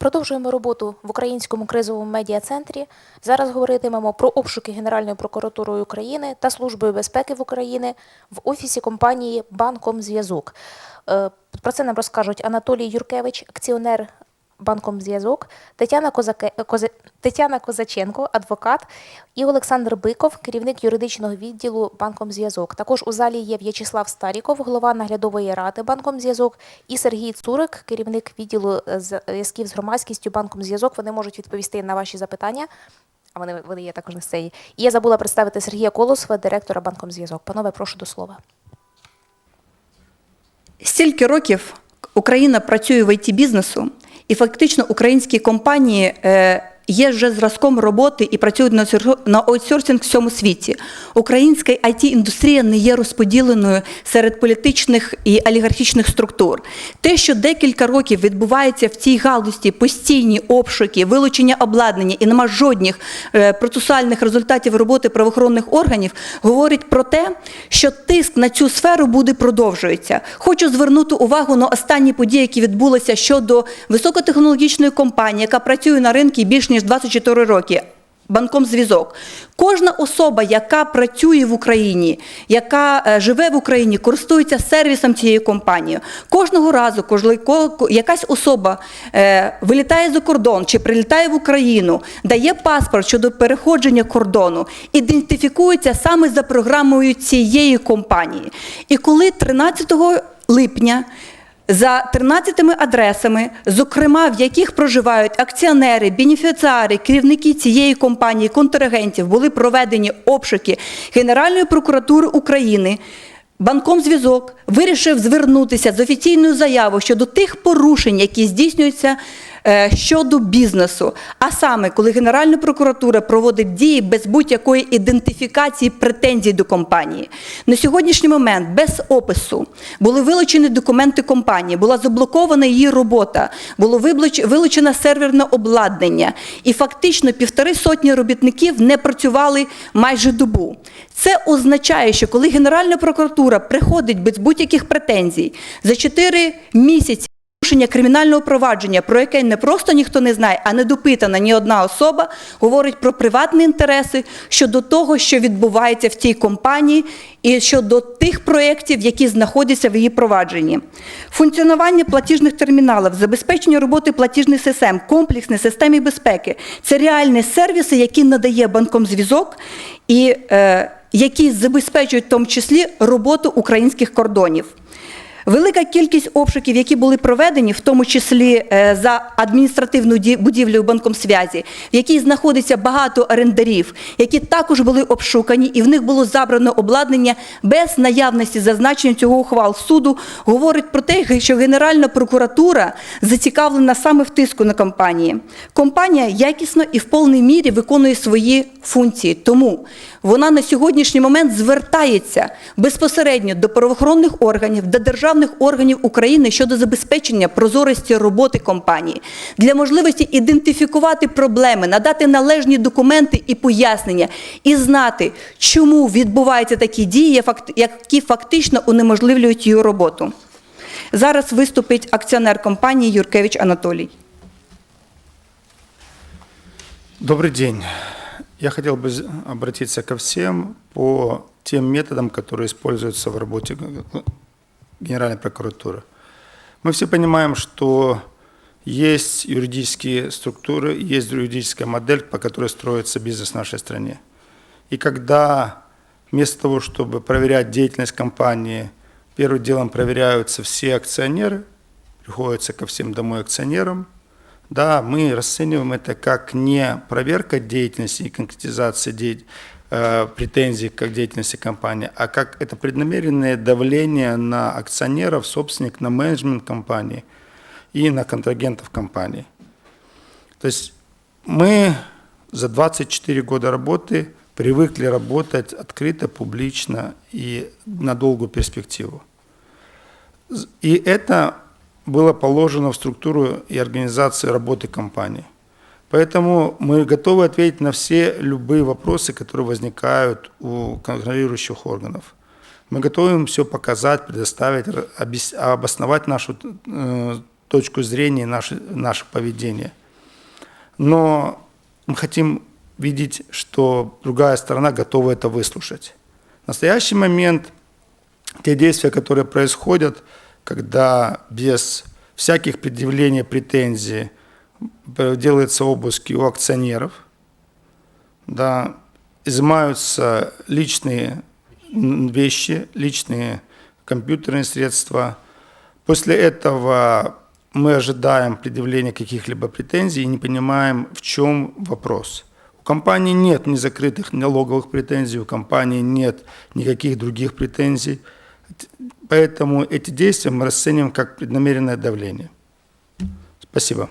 Продовжуємо роботу в українському кризовому медіа-центрі. Зараз говоритимемо про обшуки Генеральною прокуратурою України та Службою безпеки в Україні в офісі компанії Банком Зв'язок. Е, Про це нам розкажуть Анатолій Юркевич, акціонер Банком Зв'язок, Тетяна, Козаке... Козе... Тетяна Козаченко, адвокат, і Олександр Биков, керівник юридичного відділу Банком Зв'язок. Також у залі є В'ячеслав Старіков, голова наглядової ради Банком Зв'язок, і Сергій Цурик, керівник відділу е, зв'язків з громадськістю Банком Зв'язок. Вони можуть відповісти на ваші запитання. А вони, вони є також на сцені. І я забула представити Сергія Колосова, директора Банком Зв'язок. Панове, прошу до слова. Стільки років Україна працює в it бізнесу, і фактично українські компанії е, є вже зразком роботи і працюють на аутсор- аутсорсинг в всьому світі. Українська it індустрія не є розподіленою серед політичних і олігархічних структур. Те, що декілька років відбувається в цій галузі постійні обшуки, вилучення обладнання і нема жодних е, процесуальних результатів роботи правоохоронних органів, говорить про те, що тиск на цю сферу буде продовжується. Хочу звернути увагу на останні події, які відбулися щодо високотехнологічної компанії, яка працює на ринку більш ніж 24 роки. Банком зв'язок. Кожна особа, яка працює в Україні, яка е, живе в Україні, користується сервісом цієї компанії. Кожного разу, коли якась особа е, вилітає за кордон чи прилітає в Україну, дає паспорт щодо переходження кордону, ідентифікується саме за програмою цієї компанії. І коли 13 липня за 13 адресами, зокрема в яких проживають акціонери, бенефіціари, керівники цієї компанії, контрагентів, були проведені обшуки Генеральної прокуратури України. Банком зв'язок вирішив звернутися з офіційною заявою щодо тих порушень, які здійснюються щодо бізнесу. А саме, коли Генеральна прокуратура проводить дії без будь-якої ідентифікації претензій до компанії. На сьогоднішній момент без опису були вилучені документи компанії, була заблокована її робота, було вилучено серверне обладнання, і фактично півтори сотні робітників не працювали майже добу. Це означає, що коли Генеральна прокуратура приходить без будь-яких претензій за 4 місяці порушення кримінального провадження, про яке не просто ніхто не знає, а не допитана ні одна особа, говорить про приватні інтереси щодо того, що відбувається в цій компанії, і щодо тих проєктів, які знаходяться в її провадженні. Функціонування платіжних терміналів, забезпечення роботи платіжних систем, комплексні системи безпеки це реальні сервіси, які надає банком зв'язок і е, які забезпечують в тому числі роботу українських кордонів. Велика кількість обшуків, які були проведені, в тому числі е, за адміністративну будівлю банком связі, в якій знаходиться багато орендарів, які також були обшукані, і в них було забрано обладнання без наявності зазначення цього ухвал суду, говорить про те, що Генеральна прокуратура зацікавлена саме в тиску на компанії. Компанія якісно і в повній мірі виконує свої функції. Тому вона на сьогоднішній момент звертається безпосередньо до правоохоронних органів, до державних органів України щодо забезпечення прозорості роботи компанії, для можливості ідентифікувати проблеми, надати належні документи і пояснення, і знати, чому відбуваються такі дії, факт- які фактично унеможливлюють її роботу. Зараз виступить акціонер компанії Юркевич Анатолій. Добрый день. Я хотел бы з- обратиться ко всем по тем методам, которые используются в работе г- Генеральной прокуратуры. Мы все понимаем, что есть юридические структуры, есть юридическая модель, по которой строится бизнес в нашей стране. И когда вместо того, чтобы проверять деятельность компании, первым делом проверяются все акционеры, приходится ко всем домой акционерам, да, мы расцениваем это как не проверка деятельности и конкретизация де- э, претензий к деятельности компании, а как это преднамеренное давление на акционеров, собственник, на менеджмент компании и на контрагентов компании. То есть мы за 24 года работы привыкли работать открыто, публично и на долгую перспективу. И это было положено в структуру и организацию работы компании. Поэтому мы готовы ответить на все любые вопросы, которые возникают у контролирующих органов. Мы готовы им все показать, предоставить, обосновать нашу э, точку зрения наше, наше поведение. Но мы хотим видеть, что другая сторона готова это выслушать. В настоящий момент те действия, которые происходят, когда без всяких предъявлений претензий делаются обыски у акционеров, да, изымаются личные вещи, личные компьютерные средства. После этого мы ожидаем предъявления каких-либо претензий и не понимаем, в чем вопрос. У компании нет ни закрытых налоговых претензий, у компании нет никаких других претензий. Поэтому эти действия мы расцениваем как преднамеренное давление. Спасибо.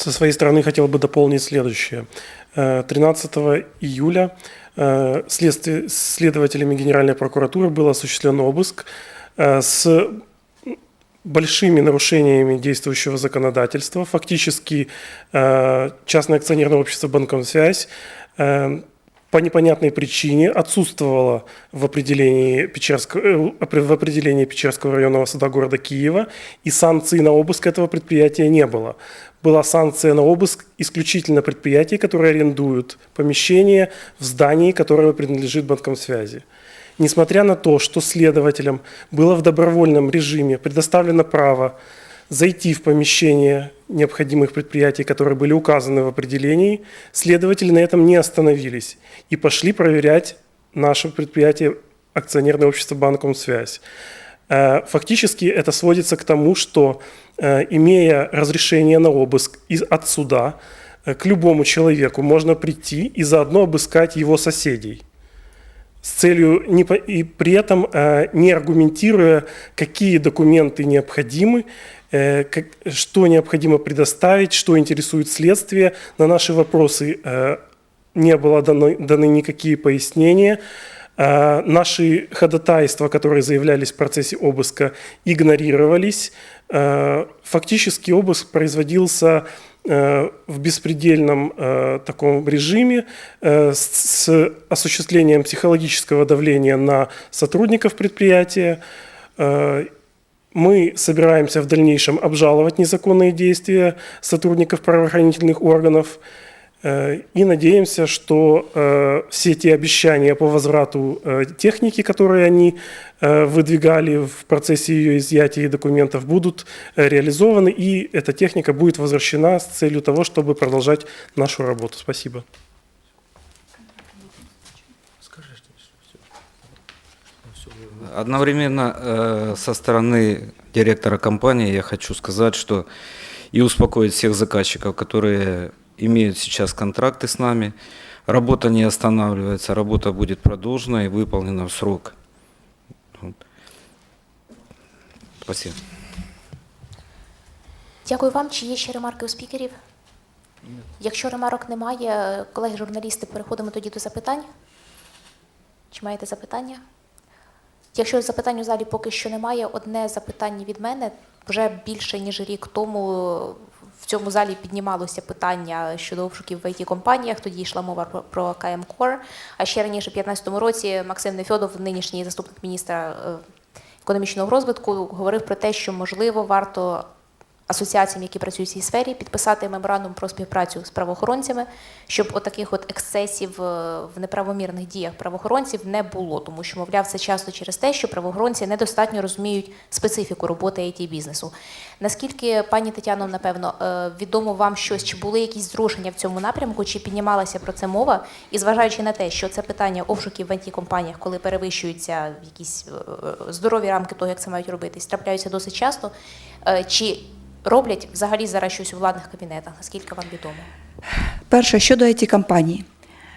Со своей стороны хотел бы дополнить следующее. Э, 13 июля э, следователями Генеральной прокуратуры был осуществлен обыск э, с большими нарушениями действующего законодательства. Фактически э, частное акционерное общество «Банкомсвязь» э, по непонятной причине отсутствовало в определении, Печерского, э, в определении Печерского районного суда города Киева, и санкции на обыск этого предприятия не было. Была санкция на обыск исключительно предприятий, которые арендуют помещение в здании, которое принадлежит банкам связи. Несмотря на то, что следователям было в добровольном режиме предоставлено право зайти в помещение необходимых предприятий, которые были указаны в определении, следователи на этом не остановились и пошли проверять наше предприятие акционерное общество «Банкомсвязь». Э, Фактически это сводится к тому, что, э, имея разрешение на обыск из- от суда, э, к любому человеку можно прийти и заодно обыскать его соседей с целью не и при этом э, не аргументируя, какие документы необходимы, э, что необходимо предоставить, что интересует следствие. На наши вопросы э, не было дано, даны никакие пояснения. Наши ходатайства, которые заявлялись в процессе обыска, игнорировались. Фактически обыск производился в беспредельном э, таком режиме э, с, с осуществлением психологического давления на сотрудников предприятия. Э, мы собираемся в дальнейшем обжаловать незаконные действия сотрудников правоохранительных органов э, И надеемся, что э, все те обещания по возврату э, техники, которые они э, выдвигали в процессе ее изъятия документов, будут э, реализованы, и эта техника будет возвращена с целью того, чтобы продолжать нашу работу. Спасибо. Одновременно э, со стороны директора компании я хочу сказать, что и успокоить всех заказчиков, которые имеют сейчас контракты с нами. Работа не останавливается, работа будет продолжена и выполнена в срок. Спасибо. Дякую вам. Чи є ще ремарки у спікерів? Якщо ремарок немає, колеги журналісти, переходимо тоді до запитань. Чи маєте запитання? Якщо запитань у залі поки що немає, одне запитання від мене. Вже більше ніж рік тому цьому залі піднімалося питання щодо обшуків в it компаніях Тоді йшла мова про- КМ Core. А ще раніше, в 2015 році, Максим Нефьодов, нинішній заступник міністра е, економічного розвитку, говорив про те, що можливо варто асоціаціям, які працюють в цій сфері, підписати меморандум про співпрацю з правоохоронцями, щоб отаких от ексцесів е, в неправомірних діях правоохоронців не було, тому що, мовляв, це часто через те, що правоохоронці недостатньо розуміють специфіку роботи it бізнесу. Наскільки пані Тетяно, напевно, е, відомо вам щось, чи були якісь зрушення в цьому напрямку, чи піднімалася про це мова? І зважаючи на те, що це питання обшуків в it компаніях, коли перевищуються якісь е, здорові рамки того, як це мають робитись, трапляються досить часто. Чи роблять взагалі зараз щось у владних кабінетах? Наскільки вам відомо? Перше, щодо it компанії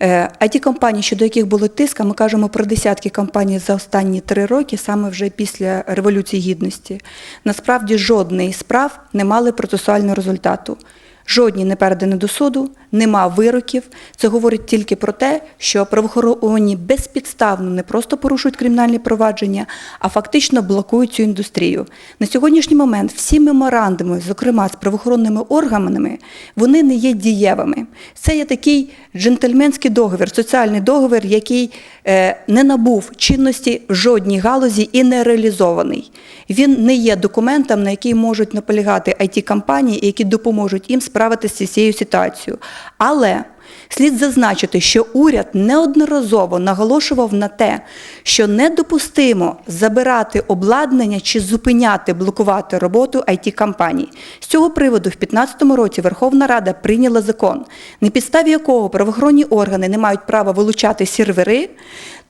it компанії щодо яких було тиска, ми кажемо про десятки компаній за останні три роки, саме вже після Революції Гідності. Насправді жодної справ не мали процесуального результату. Жодні не передані до суду, нема вироків. Це говорить тільки про те, що правоохоронні безпідставно не просто порушують кримінальні провадження, а фактично блокують цю індустрію. На сьогоднішній момент всі меморандуми, зокрема з правоохоронними органами, вони не є дієвими. Це є такий джентльменський договір, соціальний договір, який е, не набув чинності в жодній галузі і не реалізований. Він не є документом, на який можуть наполягати it компанії які допоможуть їм справитися з цією ситуацією. Але слід зазначити, що уряд неодноразово наголошував на те, що недопустимо забирати обладнання чи зупиняти, блокувати роботу it компаній З цього приводу в 2015 році Верховна Рада прийняла закон, на підставі якого правоохоронні органи не мають права вилучати сервери,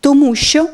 тому що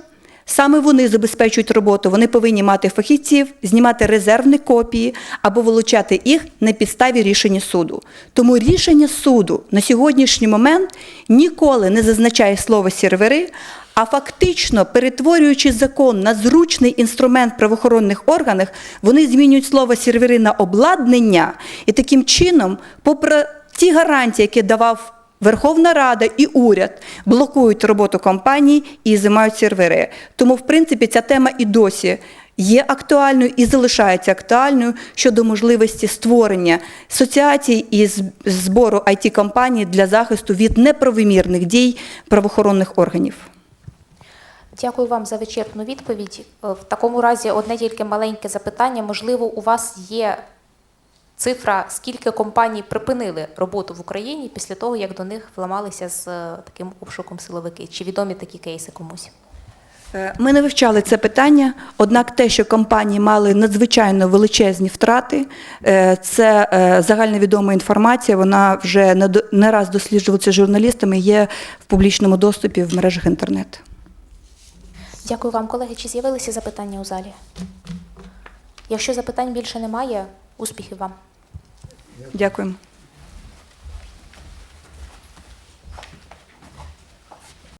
Саме вони забезпечують роботу. Вони повинні мати фахівців, знімати резервні копії або вилучати їх на підставі рішення суду. Тому рішення суду на сьогоднішній момент ніколи не зазначає слово сервери, а фактично, перетворюючи закон на зручний інструмент правоохоронних органах, вони змінюють слово сервери на обладнання і таким чином, попри ті гарантії, які давав Верховна Рада і уряд блокують роботу компаній і займають сервери. Тому, в принципі, ця тема і досі є актуальною і залишається актуальною щодо можливості створення асоціацій і збору it компаній для захисту від неправомірних дій правоохоронних органів. Дякую вам за вичерпну відповідь. Е, В такому разі одне тільки маленьке запитання. Можливо, у вас є цифра, скільки компаній припинили роботу в Україні після того, як до них вламалися з е, таким обшуком силовики? Чи відомі такі кейси комусь? Е, Ми не вивчали це питання, однак те, що компанії мали надзвичайно величезні втрати, е, це загальновідома інформація. Вона вже не раз досліджувалася журналістами, є в публічному доступі в мережах інтернет. Дякую вам, колеги. Чи з'явилися запитання у залі? Якщо запитань більше немає, успіхів вам. Дякуємо.